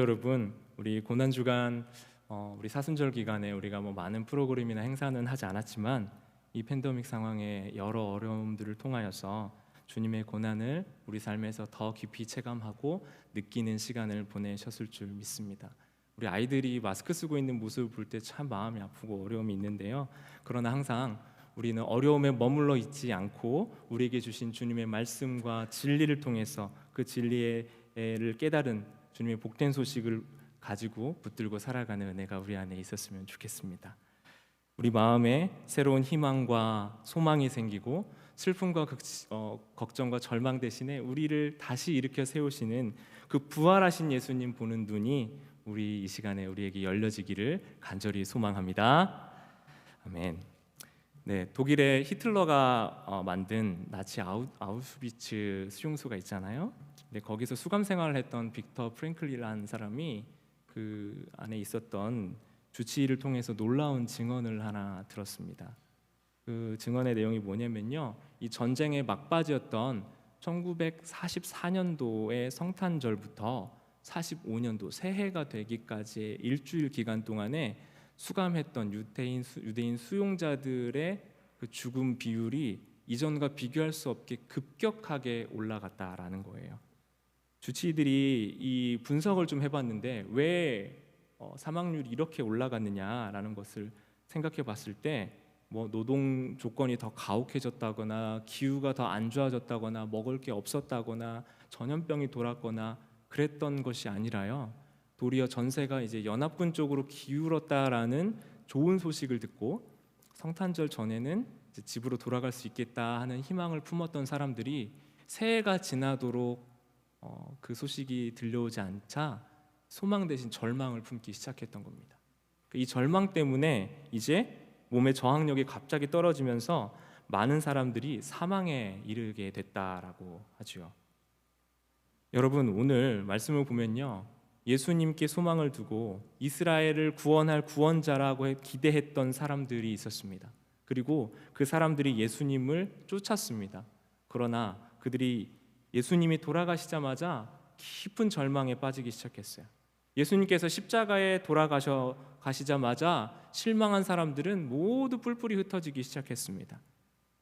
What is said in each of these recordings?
여러분, 우리 고난 주간 어, 우리 사순절 기간에 우리가 뭐 많은 프로그램이나 행사는 하지 않았지만 이 팬데믹 상황에 여러 어려움들을 통하여서 주님의 고난을 우리 삶에서 더 깊이 체감하고 느끼는 시간을 보내셨을 줄 믿습니다. 우리 아이들이 마스크 쓰고 있는 모습을 볼 때 참 마음이 아프고 어려움이 있는데요. 그러나 항상 우리는 어려움에 머물러 있지 않고 우리에게 주신 주님의 말씀과 진리를 통해서 그 진리를 깨달은 주님의 복된 소식을 가지고 붙들고 살아가는 은혜가 우리 안에 있었으면 좋겠습니다. 우리 마음에 새로운 희망과 소망이 생기고 슬픔과 극, 어, 걱정과 절망 대신에 우리를 다시 일으켜 세우시는 그 부활하신 예수님 보는 눈이 우리 이 시간에 우리에게 열려지기를 간절히 소망합니다. 아멘. 네, 독일의 히틀러가 어, 만든 나치 아우, 아우슈비츠 수용소가 있잖아요. 네, 거기서 수감 생활을 했던 빅터 프랭클리라는 사람이 그 안에 있었던 주치의를 통해서 놀라운 증언을 하나 들었습니다. 그 증언의 내용이 뭐냐면요. 이 전쟁의 막바지였던 1944년도의 성탄절부터 45년도 새해가 되기까지의 일주일 기간 동안에 수감했던 유대인 수, 유대인 수용자들의 그 죽음 비율이 이전과 비교할 수 없게 급격하게 올라갔다라는 거예요. 주치의들이 이 분석을 좀 해봤는데 왜 어, 사망률이 이렇게 올라갔느냐라는 것을 생각해 봤을 때 뭐 노동 조건이 더 가혹해졌다거나 기후가 더 안 좋아졌다거나 먹을 게 없었다거나 전염병이 돌았거나 그랬던 것이 아니라요. 도리어 전세가 이제 연합군 쪽으로 기울었다라는 좋은 소식을 듣고 성탄절 전에는 집으로 돌아갈 수 있겠다 하는 희망을 품었던 사람들이 새해가 지나도록 어, 그 소식이 들려오지 않자 소망 대신 절망을 품기 시작했던 겁니다. 이 절망 때문에 이제 몸의 저항력이 갑자기 떨어지면서 많은 사람들이 사망에 이르게 됐다라고 하지요. 여러분 오늘 말씀을 보면요. 예수님께 소망을 두고 이스라엘을 구원할 구원자라고 기대했던 사람들이 있었습니다. 그리고 그 사람들이 예수님을 쫓았습니다. 그러나 그들이 예수님이 돌아가시자마자 깊은 절망에 빠지기 시작했어요. 예수님께서 십자가에 돌아가셔 가시자마자 실망한 사람들은 모두 뿔뿔이 흩어지기 시작했습니다.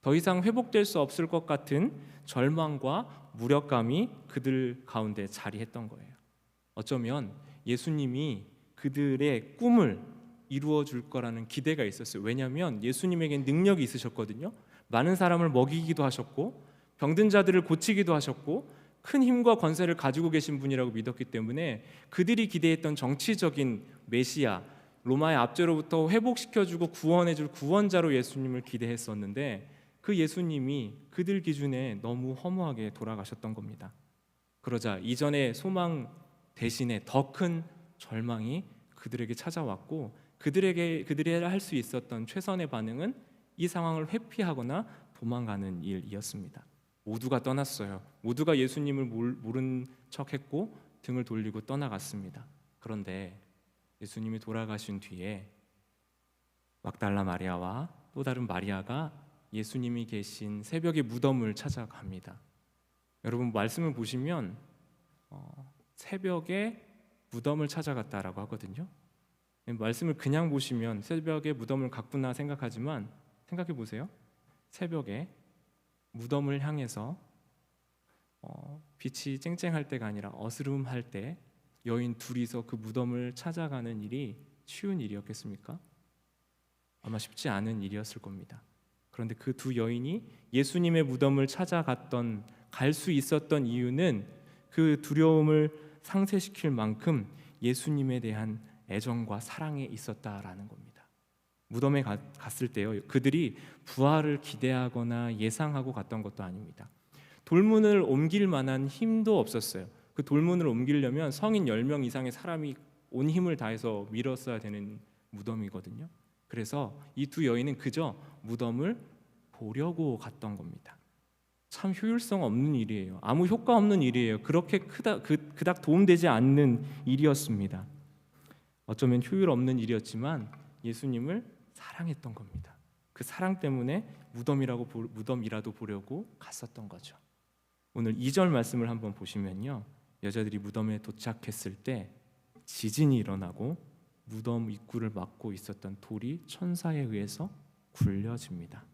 더 이상 회복될 수 없을 것 같은 절망과 무력감이 그들 가운데 자리했던 거예요. 어쩌면 예수님이 그들의 꿈을 이루어 줄 거라는 기대가 있었어요. 왜냐하면 예수님에겐 능력이 있으셨거든요. 많은 사람을 먹이기도 하셨고 병든 자들을 고치기도 하셨고 큰 힘과 권세를 가지고 계신 분이라고 믿었기 때문에 그들이 기대했던 정치적인 메시아 로마의 압제로부터 회복시켜주고 구원해줄 구원자로 예수님을 기대했었는데 그 예수님이 그들 기준에 너무 허무하게 돌아가셨던 겁니다. 그러자 이전의 소망 대신에 더 큰 절망이 그들에게 찾아왔고 그들에게 그들이 할 수 있었던 최선의 반응은 이 상황을 회피하거나 도망가는 일이었습니다. 모두가 떠났어요. 모두가 예수님을 모른 척했고 등을 돌리고 떠나갔습니다. 그런데 예수님이 돌아가신 뒤에 막달라 마리아와 또 다른 마리아가 예수님이 계신 새벽의 무덤을 찾아갑니다. 여러분 말씀을 보시면 어, 새벽에 무덤을 찾아갔다라고 하거든요. 말씀을 그냥 보시면 새벽에 무덤을 갔구나 생각하지만 생각해 보세요. 새벽에 무덤을 향해서 어, 빛이 쨍쨍할 때가 아니라 어스름할 때 여인 둘이서 그 무덤을 찾아가는 일이 쉬운 일이었겠습니까? 아마 쉽지 않은 일이었을 겁니다. 그런데 그 두 여인이 예수님의 무덤을 찾아갔던 갈 수 있었던 이유는 그 두려움을 상쇄시킬 만큼 예수님에 대한 애정과 사랑에 있었다라는 겁니다. 무덤에 가, 갔을 때요. 그들이 부활을 기대하거나 예상하고 갔던 것도 아닙니다. 돌문을 옮길 만한 힘도 없었어요. 그 돌문을 옮기려면 성인 10명 이상의 사람이 온 힘을 다해서 밀었어야 되는 무덤이거든요. 그래서 이 두 여인은 그저 무덤을 보려고 갔던 겁니다. 참 효율성 없는 일이에요. 아무 효과 없는 일이에요. 그렇게 크다, 그, 그닥 도움되지 않는 일이었습니다. 어쩌면 효율 없는 일이었지만 예수님을 사랑했던 겁니다. 그 사랑 때문에 무덤이라고 무덤이라도 보려고 갔었던 거죠. 오늘 2절 말씀을 한번 보시면요. 여자들이 무덤에 도착했을 때 지진이 일어나고 무덤 입구를 막고 있었던 돌이 천사에 의해서 굴려집니다.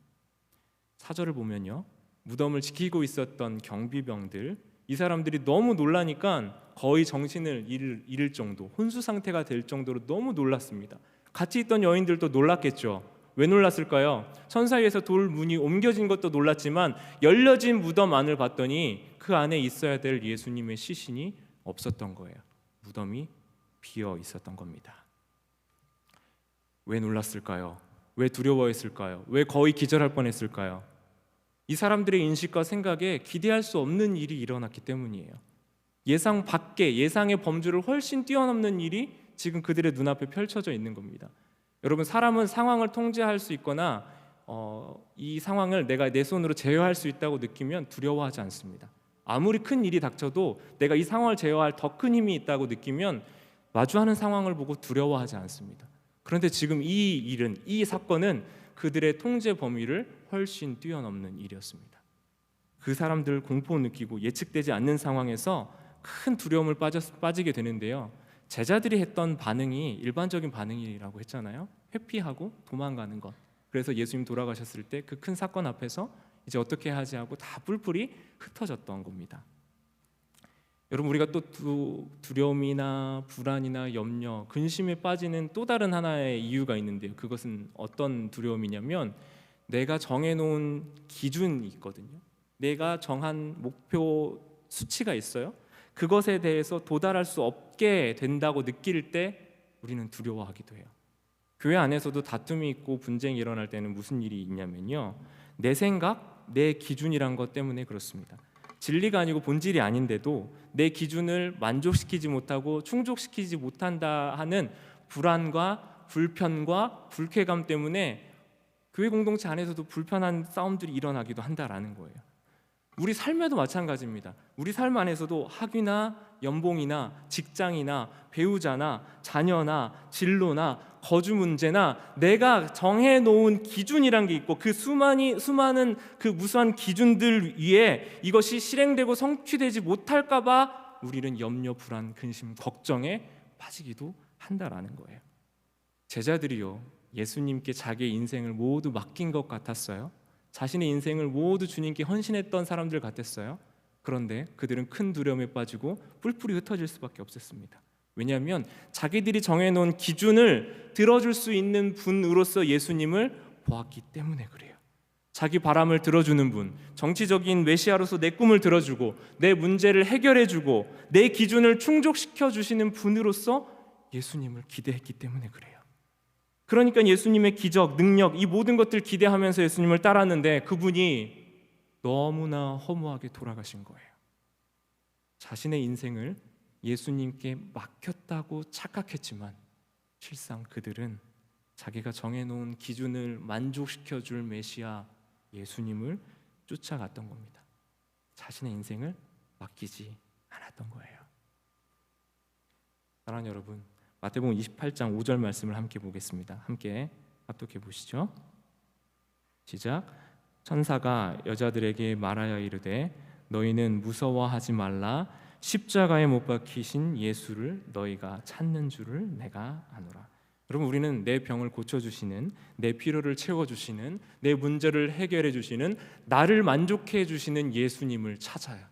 사절을 보면요. 무덤을 지키고 있었던 경비병들 이 사람들이 너무 놀라니까 거의 정신을 잃을, 잃을 정도 혼수 상태가 될 정도로 너무 놀랐습니다. 같이 있던 여인들도 놀랐겠죠. 왜 놀랐을까요? 천사위에서 돌 문이 옮겨진 것도 놀랐지만 열려진 무덤 안을 봤더니 그 안에 있어야 될 예수님의 시신이 없었던 거예요. 무덤이 비어 있었던 겁니다. 왜 놀랐을까요? 왜 두려워했을까요? 왜 거의 기절할 뻔했을까요? 이 사람들의 인식과 생각에 기대할 수 없는 일이 일어났기 때문이에요. 예상 밖에 예상의 범주를 훨씬 뛰어넘는 일이 지금 그들의 눈앞에 펼쳐져 있는 겁니다. 여러분 사람은 상황을 통제할 수 있거나 어, 이 상황을 내가 내 손으로 제어할 수 있다고 느끼면 두려워하지 않습니다. 아무리 큰 일이 닥쳐도 내가 이 상황을 제어할 더 큰 힘이 있다고 느끼면 마주하는 상황을 보고 두려워하지 않습니다. 그런데 지금 이 일은 이 사건은 그들의 통제 범위를 훨씬 뛰어넘는 일이었습니다. 그 사람들 공포 느끼고 예측되지 않는 상황에서 큰 두려움을 빠져, 빠지게 되는데요. 제자들이 했던 반응이 일반적인 반응이라고 했잖아요. 회피하고 도망가는 것. 그래서 예수님 돌아가셨을 때 그 큰 사건 앞에서 이제 어떻게 하지 하고 다 뿔뿔이 흩어졌던 겁니다. 여러분 우리가 또 두, 두려움이나 불안이나 염려, 근심에 빠지는 또 다른 하나의 이유가 있는데요. 그것은 어떤 두려움이냐면 내가 정해놓은 기준이 있거든요. 내가 정한 목표 수치가 있어요. 그것에 대해서 도달할 수 없게 된다고 느낄 때 우리는 두려워하기도 해요. 교회 안에서도 다툼이 있고 분쟁이 일어날 때는 무슨 일이 있냐면요. 내 생각, 내 기준이란 것 때문에 그렇습니다. 진리가 아니고 본질이 아닌데도 내 기준을 만족시키지 못하고 충족시키지 못한다 하는 불안과 불편과 불쾌감 때문에 교회 공동체 안에서도 불편한 싸움들이 일어나기도 한다라는 거예요. 우리 삶에도 마찬가지입니다. 우리 삶 안에서도 학위나 연봉이나 직장이나 배우자나 자녀나 진로나 거주 문제나 내가 정해 놓은 기준이란 게 있고 그 수많이 수많은 그 무수한 기준들 위에 이것이 실행되고 성취되지 못할까 봐 우리는 염려, 불안, 근심, 걱정에 빠지기도 한다라는 거예요. 제자들이요. 예수님께 자기의 인생을 모두 맡긴 것 같았어요. 자신의 인생을 모두 주님께 헌신했던 사람들 같았어요. 그런데 그들은 큰 두려움에 빠지고 뿔뿔이 흩어질 수밖에 없었습니다. 왜냐하면 자기들이 정해놓은 기준을 들어줄 수 있는 분으로서 예수님을 보았기 때문에 그래요. 자기 바람을 들어주는 분, 정치적인 메시아로서 내 꿈을 들어주고 내 문제를 해결해주고 내 기준을 충족시켜 주시는 분으로서 예수님을 기대했기 때문에 그래요. 그러니까 예수님의 기적, 능력, 이 모든 것들 기대하면서 예수님을 따랐는데 그분이 너무나 허무하게 돌아가신 거예요. 자신의 인생을 예수님께 맡겼다고 착각했지만 실상 그들은 자기가 정해놓은 기준을 만족시켜 줄 메시아 예수님을 쫓아갔던 겁니다. 자신의 인생을 맡기지 않았던 거예요. 사랑하는 여러분, 마태복음 28장 5절 말씀을 함께 보겠습니다. 함께 합독해 보시죠. 시작. 천사가 여자들에게 말하여 이르되 너희는 무서워하지 말라 십자가에 못 박히신 예수를 너희가 찾는 줄을 내가 아노라. 여러분 우리는 내 병을 고쳐 주시는 내 필요를 채워 주시는 내 문제를 해결해 주시는 나를 만족해 주시는 예수님을 찾아요.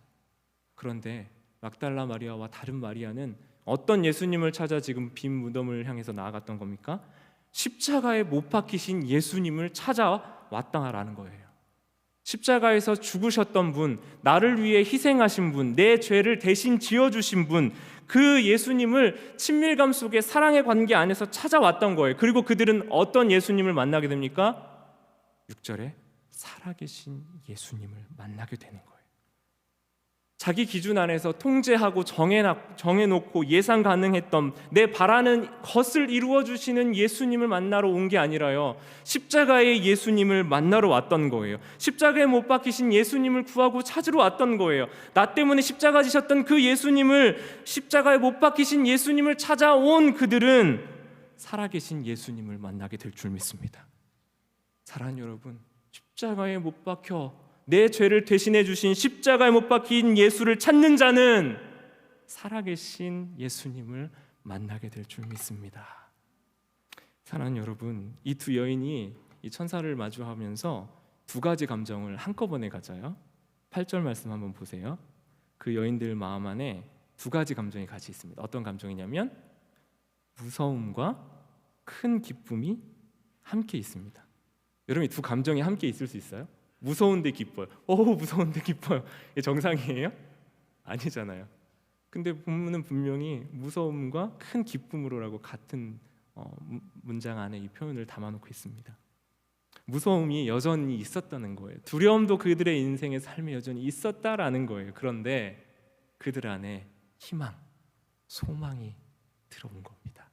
그런데 막달라 마리아와 다른 마리아는 어떤 예수님을 찾아 지금 빈 무덤을 향해서 나아갔던 겁니까? 십자가에 못 박히신 예수님을 찾아왔다라는 거예요. 십자가에서 죽으셨던 분, 나를 위해 희생하신 분, 내 죄를 대신 지어주신 분, 그 예수님을 친밀감 속에 사랑의 관계 안에서 찾아왔던 거예요. 그리고 그들은 어떤 예수님을 만나게 됩니까? 6절에 살아계신 예수님을 만나게 되는 거예요. 자기 기준 안에서 통제하고 정해놓고 예상 가능했던 내 바라는 것을 이루어 주시는 예수님을 만나러 온 게 아니라요 십자가의 예수님을 만나러 왔던 거예요. 십자가에 못 박히신 예수님을 구하고 찾으러 왔던 거예요. 나 때문에 십자가 지셨던 그 예수님을 십자가에 못 박히신 예수님을 찾아온 그들은 살아계신 예수님을 만나게 될 줄 믿습니다. 사랑하는 여러분, 십자가에 못 박혀 내 죄를 대신해 주신 십자가에 못 박힌 예수를 찾는 자는 살아계신 예수님을 만나게 될 줄 믿습니다. 사랑하는 여러분, 이 두 여인이 이 천사를 마주하면서 두 가지 감정을 한꺼번에 가져요. 8절 말씀 한번 보세요. 그 여인들 마음 안에 두 가지 감정이 같이 있습니다. 어떤 감정이냐면 무서움과 큰 기쁨이 함께 있습니다. 여러분 두 감정이 함께 있을 수 있어요? 무서운데 기뻐요. 오 무서운데 기뻐요. 이게 정상이에요? 아니잖아요. 근데 본문은 분명히 무서움과 큰 기쁨으로라고 같은 어, 문장 안에 이 표현을 담아놓고 있습니다. 무서움이 여전히 있었다는 거예요. 두려움도 그들의 인생의 삶에 여전히 있었다라는 거예요. 그런데 그들 안에 희망, 소망이 들어온 겁니다.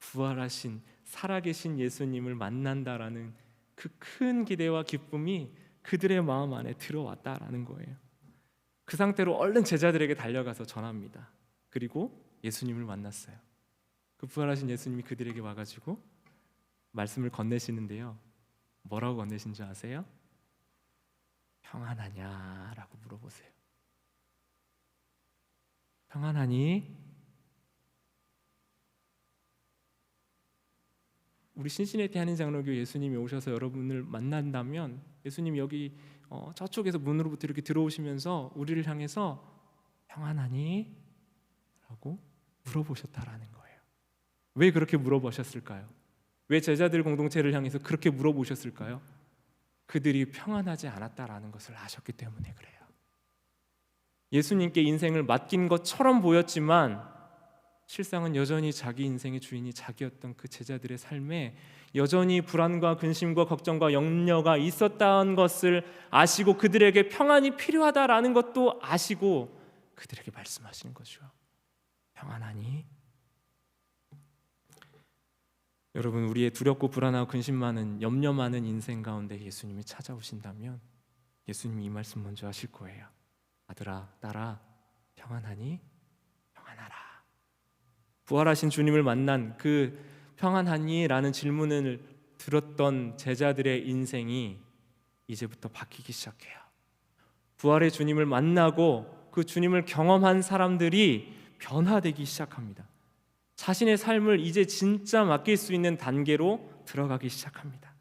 부활하신 살아계신 예수님을 만난다라는 그 큰 기대와 기쁨이 그들의 마음 안에 들어왔다라는 거예요. 그 상태로 얼른 제자들에게 달려가서 전합니다. 그리고 예수님을 만났어요. 그 부활하신 예수님이 그들에게 와가지고 말씀을 건네시는데요. 뭐라고 건네신 줄 아세요? 평안하냐라고 물어보세요. 평안하니? 우리 신신의티 한인 장로교 예수님이 오셔서 여러분을 만난다면 예수님 여기 어, 저쪽에서 문으로부터 이렇게 들어오시면서 우리를 향해서 평안하니? 라고 물어보셨다라는 거예요. 왜 그렇게 물어보셨을까요? 왜 제자들 공동체를 향해서 그렇게 물어보셨을까요? 그들이 평안하지 않았다라는 것을 아셨기 때문에 그래요. 예수님께 인생을 맡긴 것처럼 보였지만 실상은 여전히 자기 인생의 주인이 자기였던 그 제자들의 삶에 여전히 불안과 근심과 걱정과 염려가 있었다는 것을 아시고 그들에게 평안이 필요하다라는 것도 아시고 그들에게 말씀하시는 거죠. 평안하니? 여러분 우리의 두렵고 불안하고 근심 많은 염려 많은 인생 가운데 예수님이 찾아오신다면 예수님이 이 말씀 먼저 하실 거예요. 아들아, 딸아, 평안하니? 부활하신 주님을 만난 그 평안하니라는 질문을 들었던 제자들의 인생이 이제부터 바뀌기 시작해요. 부활의 주님을 만나고 그 주님을 경험한 사람들이 변화되기 시작합니다. 자신의 삶을 이제 진짜 맡길 수 있는 단계로 들어가기 시작합니다.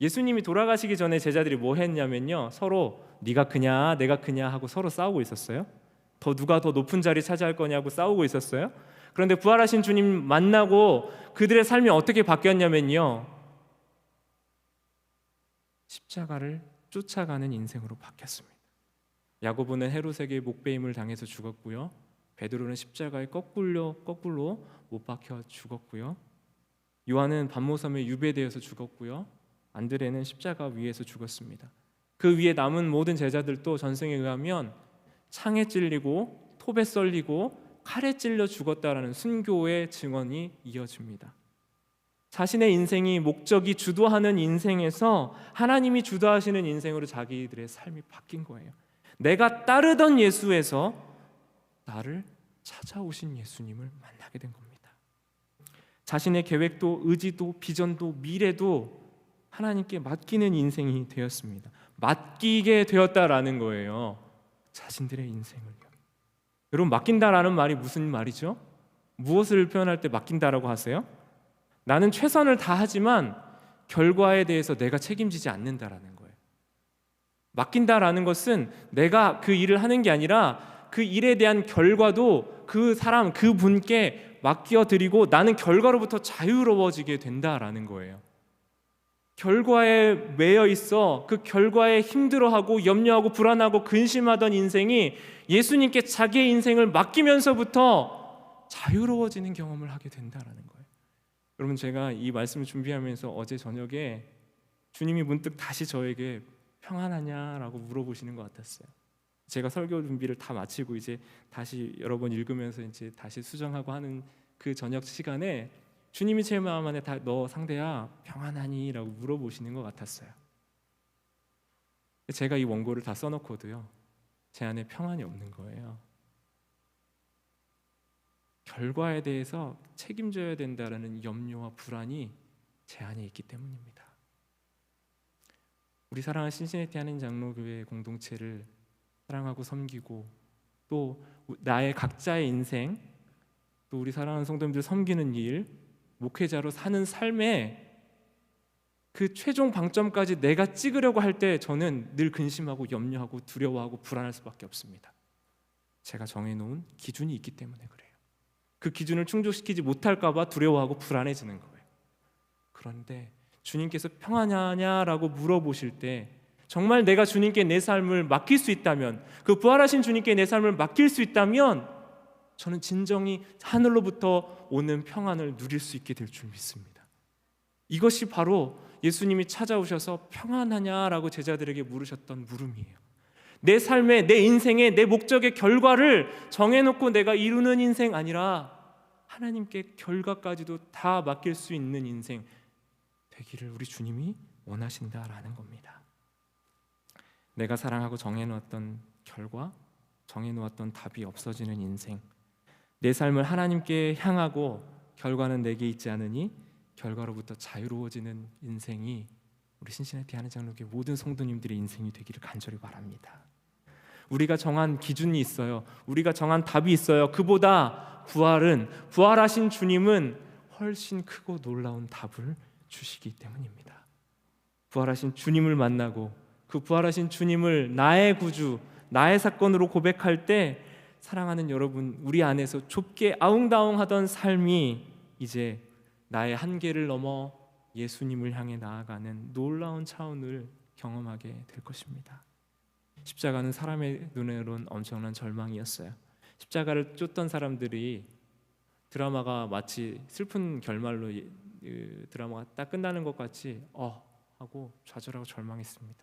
예수님이 돌아가시기 전에 제자들이 뭐 했냐면요. 서로 네가 크냐 내가 크냐 하고 서로 싸우고 있었어요. 더 누가 더 높은 자리 차지할 거냐고 싸우고 있었어요. 그런데 부활하신 주님 만나고 그들의 삶이 어떻게 바뀌었냐면요. 십자가를 쫓아가는 인생으로 바뀌었습니다. 야고보는 헤롯에게 목베임을 당해서 죽었고요. 베드로는 십자가에 거꾸로 거꾸로 못 박혀 죽었고요. 요한은 반모섬에 유배되어서 죽었고요. 안드레는 십자가 위에서 죽었습니다. 그 위에 남은 모든 제자들도 전승에 의하면 창에 찔리고 톱에 썰리고 칼에 찔려 죽었다라는 순교의 증언이 이어집니다. 자신의 인생이 목적이 주도하는 인생에서 하나님이 주도하시는 인생으로 자기들의 삶이 바뀐 거예요. 내가 따르던 예수에서 나를 찾아오신 예수님을 만나게 된 겁니다. 자신의 계획도 의지도 비전도 미래도 하나님께 맡기는 인생이 되었습니다. 맡기게 되었다라는 거예요. 자신들의 인생을요. 여러분 맡긴다라는 말이 무슨 말이죠? 무엇을 표현할 때 맡긴다라고 하세요? 나는 최선을 다하지만 결과에 대해서 내가 책임지지 않는다라는 거예요. 맡긴다라는 것은 내가 그 일을 하는 게 아니라 그 일에 대한 결과도 그 사람 그 분께 맡겨 드리고 나는 결과로부터 자유로워지게 된다라는 거예요. 결과에 매여 있어 그 결과에 힘들어하고 염려하고 불안하고 근심하던 인생이 예수님께 자기의 인생을 맡기면서부터 자유로워지는 경험을 하게 된다라는 거예요. 여러분 제가 이 말씀을 준비하면서 어제 저녁에 주님이 문득 다시 저에게 평안하냐라고 물어보시는 것 같았어요. 제가 설교 준비를 다 마치고 이제 다시 여러 번 읽으면서 이제 다시 수정하고 하는 그 저녁 시간에 주님이 제 마음 안에 다 너 상대야 평안하니라고 물어보시는 것 같았어요. 제가 이 원고를 다 써놓고도요 제 안에 평안이 없는 거예요. 결과에 대해서 책임져야 된다라는 염려와 불안이 제 안에 있기 때문입니다. 우리 사랑하는 신시내티 하는 장로교회 공동체를 사랑하고 섬기고 또 나의 각자의 인생 또 우리 사랑하는 성도님들 섬기는 일, 목회자로 사는 삶에 그 최종 방점까지 내가 찍으려고 할 때 저는 늘 근심하고 염려하고 두려워하고 불안할 수밖에 없습니다. 제가 정해놓은 기준이 있기 때문에 그래요. 그 기준을 충족시키지 못할까봐 두려워하고 불안해지는 거예요. 그런데 주님께서 평안하냐라고 물어보실 때 정말 내가 주님께 내 삶을 맡길 수 있다면 그 부활하신 주님께 내 삶을 맡길 수 있다면 저는 진정이 하늘로부터 오는 평안을 누릴 수 있게 될 줄 믿습니다. 이것이 바로 예수님이 찾아오셔서 평안하냐라고 제자들에게 물으셨던 물음이에요. 내 삶의 내 인생의 내 목적의 결과를 정해놓고 내가 이루는 인생 아니라 하나님께 결과까지도 다 맡길 수 있는 인생 되기를 우리 주님이 원하신다라는 겁니다. 내가 사랑하고 정해놓았던 결과, 정해놓았던 답이 없어지는 인생, 내 삶을 하나님께 향하고 결과는 내게 있지 않으니 결과로부터 자유로워지는 인생이 우리 신신의 대하는 장로교회 모든 성도님들의 인생이 되기를 간절히 바랍니다. 우리가 정한 기준이 있어요. 우리가 정한 답이 있어요. 그보다 부활은 부활하신 주님은 훨씬 크고 놀라운 답을 주시기 때문입니다. 부활하신 주님을 만나고 그 부활하신 주님을 나의 구주, 나의 사건으로 고백할 때 사랑하는 여러분, 우리 안에서 좁게 아웅다웅하던 삶이 이제 나의 한계를 넘어 예수님을 향해 나아가는 놀라운 차원을 경험하게 될 것입니다. 십자가는 사람의 눈으로는 엄청난 절망이었어요. 십자가를 쫓던 사람들이 드라마가 마치 슬픈 결말로 드라마가 딱 끝나는 것 같이 어 하고 좌절하고 절망했습니다.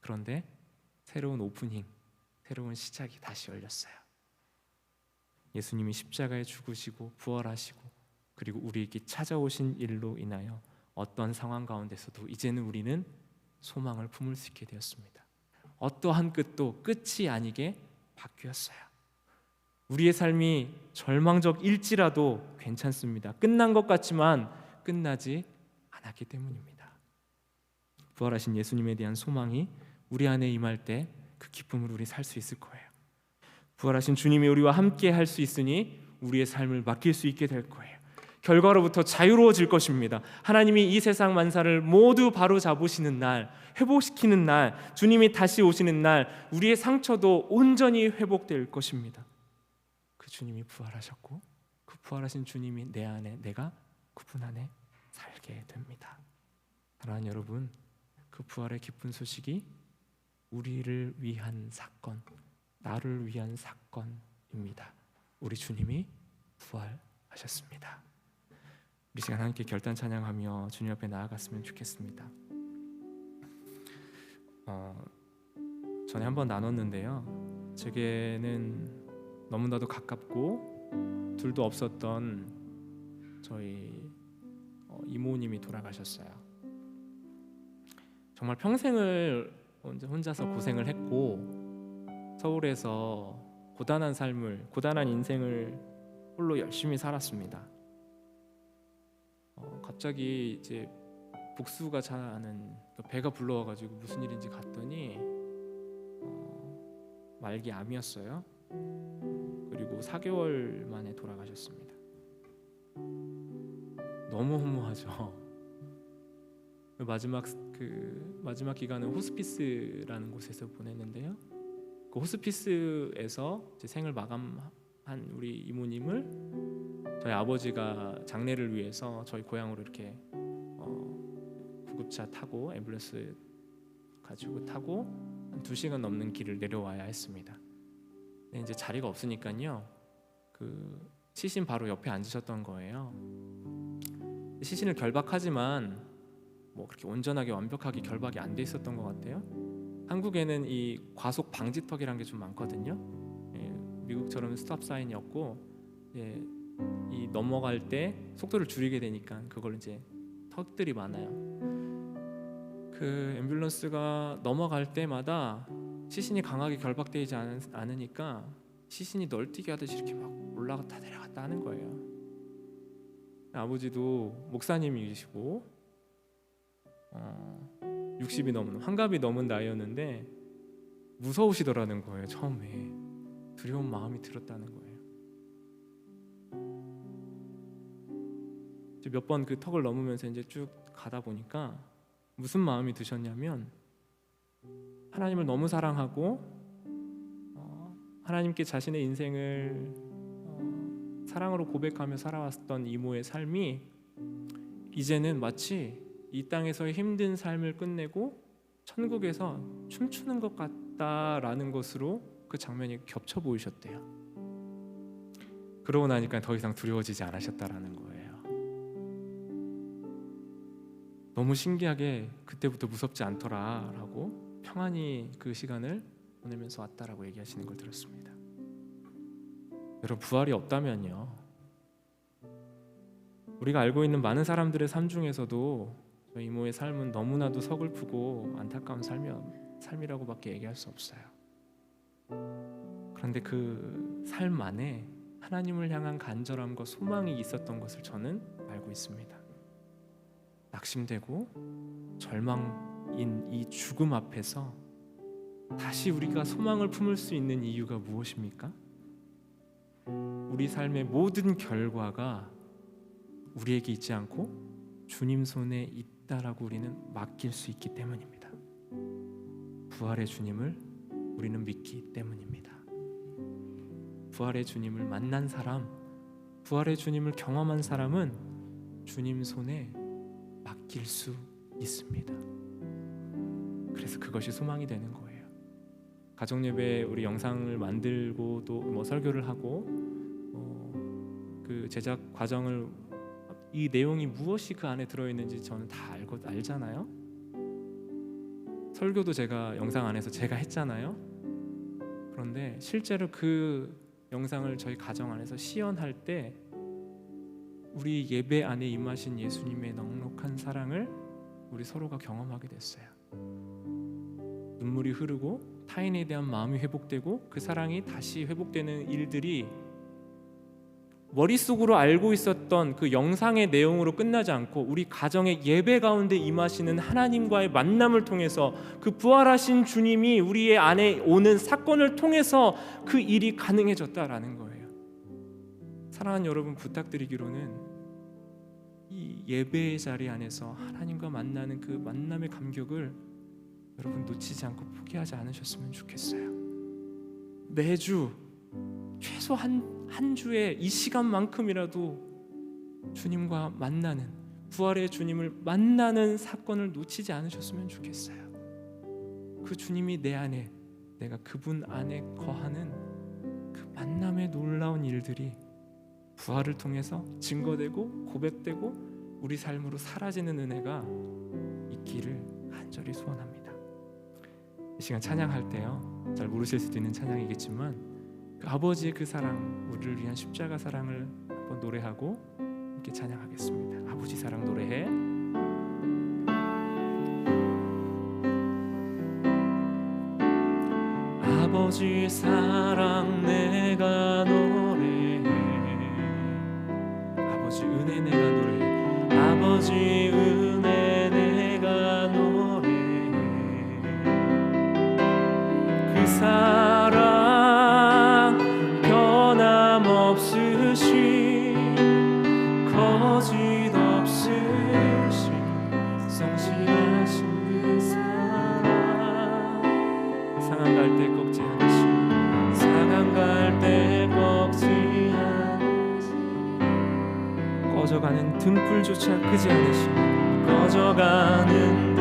그런데 새로운 오프닝, 새로운 시작이 다시 열렸어요. 예수님이 십자가에 죽으시고 부활하시고 그리고 우리에게 찾아오신 일로 인하여 어떤 상황 가운데서도 이제는 우리는 소망을 품을 수 있게 되었습니다. 어떠한 끝도 끝이 아니게 바뀌었어요. 우리의 삶이 절망적일지라도 괜찮습니다. 끝난 것 같지만 끝나지 않았기 때문입니다. 부활하신 예수님에 대한 소망이 우리 안에 임할 때 그 기쁨을 우리 살 수 있을 거예요. 부활하신 주님이 우리와 함께 할 수 있으니 우리의 삶을 맡길 수 있게 될 거예요. 결과로부터 자유로워질 것입니다. 하나님이 이 세상 만사를 모두 바로 잡으시는 날, 회복시키는 날, 주님이 다시 오시는 날, 우리의 상처도 온전히 회복될 것입니다. 그 주님이 부활하셨고, 그 부활하신 주님이 내 안에, 내가 그분 안에 살게 됩니다. 사랑하는 여러분, 그 부활의 기쁜 소식이 우리를 위한 사건, 나를 위한 사건입니다. 우리 주님이 부활하셨습니다. 우리 시간 함께 결단 찬양하며 주님 앞에 나아갔으면 좋겠습니다. 어, 전에 한번 나눴는데요. 제게는 너무나도 가깝고 둘도 없었던 저희 어, 이모님이 돌아가셨어요. 정말 평생을 혼자- 혼자서 고생을 했고 서울에서 고단한 삶을 고단한 인생을 홀로 열심히 살았습니다. 어, 갑자기 이제 복수가 그 배가 불러와가지고 무슨 일인지 갔더니 어, 말기 암이었어요. 그리고 4개월 만에 돌아가셨습니다. 너무 허무하죠. 그 마지막 그 마지막 기간을 호스피스라는 곳에서 보냈는데요. 그 호스피스에서 생을 마감한 우리 이모님을 저희 아버지가 장례를 위해서 저희 고향으로 이렇게 어, 구급차 타고 앰뷸런스 가지고 타고 한 두 시간 넘는 길을 내려와야 했습니다. 근데 이제 자리가 없으니까요. 그 시신 바로 옆에 앉으셨던 거예요. 시신을 결박하지만 뭐 그렇게 온전하게 완벽하게 결박이 안 돼 있었던 것 같아요. 한국에는 이 과속 방지턱이란 게 좀 많거든요. 예, 미국처럼 스톱 사인이 없고 예, 이 넘어갈 때 속도를 줄이게 되니까 그걸 이제 턱들이 많아요. 그 앰뷸런스가 넘어갈 때마다 시신이 강하게 결박되지 않, 않으니까 시신이 널뛰기 하듯이 이렇게 막 올라갔다 내려갔다 하는 거예요. 아버지도 목사님이시고 어, 60이 넘은 환갑이 넘은 나이였는데 무서우시더라는 거예요 처음에 두려운 마음이 들었다는 거예요. 몇 번 그 턱을 넘으면서 이제 쭉 가다 보니까 무슨 마음이 드셨냐면 하나님을 너무 사랑하고 어, 하나님께 자신의 인생을 어, 사랑으로 고백하며 살아왔던 이모의 삶이 이제는 마치 이 땅에서의 힘든 삶을 끝내고 천국에서 춤추는 것 같다라는 것으로 그 장면이 겹쳐 보이셨대요. 그러고 나니까 더 이상 두려워지지 않으셨다라는 거예요. 너무 신기하게 그때부터 무섭지 않더라라고 평안히 그 시간을 보내면서 왔다라고 얘기하시는 걸 들었습니다. 여러분 부활이 없다면요. 우리가 알고 있는 많은 사람들의 삶 중에서도 이모의 삶은 너무나도 서글프고 안타까운 삶이, 삶이라고밖에 얘기할 수 없어요. 그런데 그 삶 안에 하나님을 향한 간절함과 소망이 있었던 것을 저는 알고 있습니다. 낙심되고 절망인 이 죽음 앞에서 다시 우리가 소망을 품을 수 있는 이유가 무엇입니까? 우리 삶의 모든 결과가 우리에게 있지 않고 주님 손에 있다 라고 우리는 맡길 수 있기 때문입니다. 부활의 주님을 우리는 믿기 때문입니다. 부활의 주님을 만난 사람, 부활의 주님을 경험한 사람은 주님 손에 맡길 수 있습니다. 그래서 그것이 소망이 되는 거예요. 가정 예배 우리 영상을 만들고 또 뭐 설교를 하고 어, 그 제작 과정을 이 내용이 무엇이 그 안에 들어 있는지 저는 다 알고 알잖아요. 설교도 제가 영상 안에서 제가 했잖아요. 그런데 실제로 그 영상을 저희 가정 안에서 시연할 때 우리 예배 안에 임하신 예수님의 넉넉한 사랑을 우리 서로가 경험하게 됐어요. 눈물이 흐르고 타인에 대한 마음이 회복되고 그 사랑이 다시 회복되는 일들이 머릿속으로 알고 있었던 그 영상의 내용으로 끝나지 않고 우리 가정의 예배 가운데 임하시는 하나님과의 만남을 통해서 그 부활하신 주님이 우리의 안에 오는 사건을 통해서 그 일이 가능해졌다라는 거예요. 사랑하는 여러분 부탁드리기로는 이 예배의 자리 안에서 하나님과 만나는 그 만남의 감격을 여러분 놓치지 않고 포기하지 않으셨으면 좋겠어요. 매주 최소 한, 한 주에 이 시간만큼이라도 주님과 만나는 부활의 주님을 만나는 사건을 놓치지 않으셨으면 좋겠어요. 그 주님이 내 안에 내가 그분 안에 거하는 그 만남의 놀라운 일들이 부활을 통해서 증거되고 고백되고 우리 삶으로 사라지는 은혜가 있기를 간절히 소원합니다. 이 시간 찬양할 때요. 잘 모르실 수도 있는 찬양이겠지만 그 아버지의 그 사랑, 우리를 위한 십자가 사랑을 한번 노래하고 함께 찬양하겠습니다. 아버지 사랑 노래해. 아버지 사랑 내가 노래해 아버지 은혜 내가 노래해 아버지 은 등불조차 끄지 않으신 꺼져가는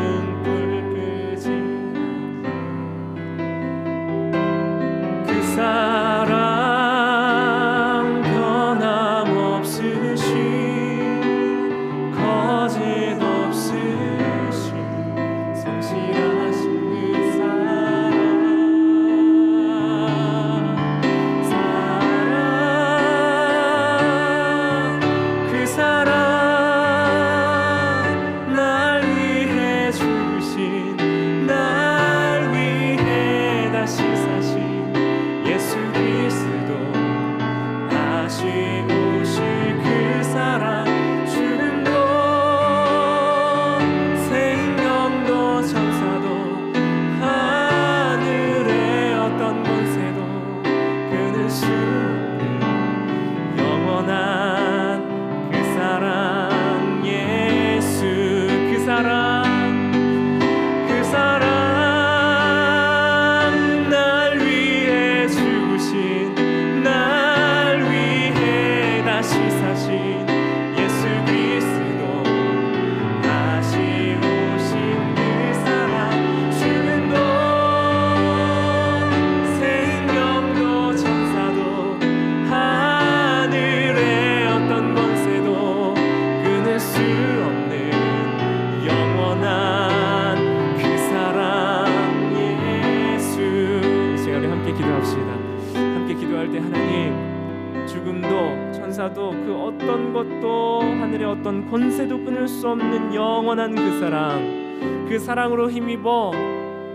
사랑 그 사랑으로 힘입어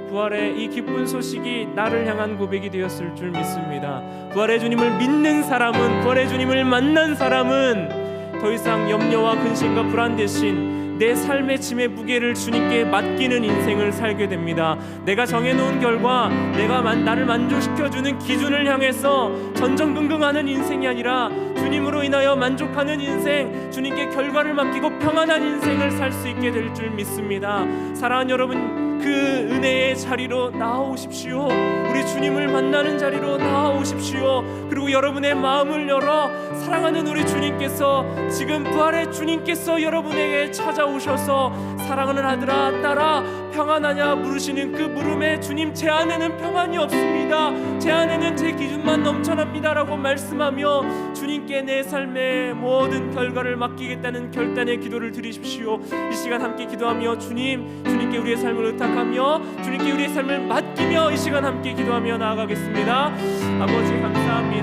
부활의 이 기쁜 소식이 나를 향한 고백이 되었을 줄 믿습니다. 부활의 주님을 믿는 사람은 부활의 주님을 만난 사람은 더 이상 염려와 근심과 불안 대신 내 삶의 짐의 무게를 주님께 맡기는 인생을 살게 됩니다. 내가 정해놓은 결과 내가 만, 나를 만족시켜주는 기준을 향해서 전전긍긍하는 인생이 아니라 주님으로 인하여 만족하는 인생, 주님께 결과를 맡기고 평안한 인생을 살 수 있게 될 줄 믿습니다. 사랑하는 여러분, 그 은혜의 자리로 나아오십시오. 우리 주님을 만나는 자리로 나아오십시오. 그리고 여러분의 마음을 열어 사랑하는 우리 주님께서 지금 부활의 주님께서 여러분에게 찾아오셔서 사랑하는 아들아 딸아 평안하냐 물으시는 그 물음에 주님 제 안에는 평안이 없습니다. 제 안에는 제 기준만 넘쳐납니다라고 말씀하며 주님께 내 삶의 모든 결과를 맡기겠다는 결단의 기도를 드리십시오. 이 시간 함께 기도하며 주님 주님께 우리의 삶을 의탁 하며 주님께 우리의 삶을 맡기며 이 시간 함께 기도하며 나아가겠습니다. 아버지 감사.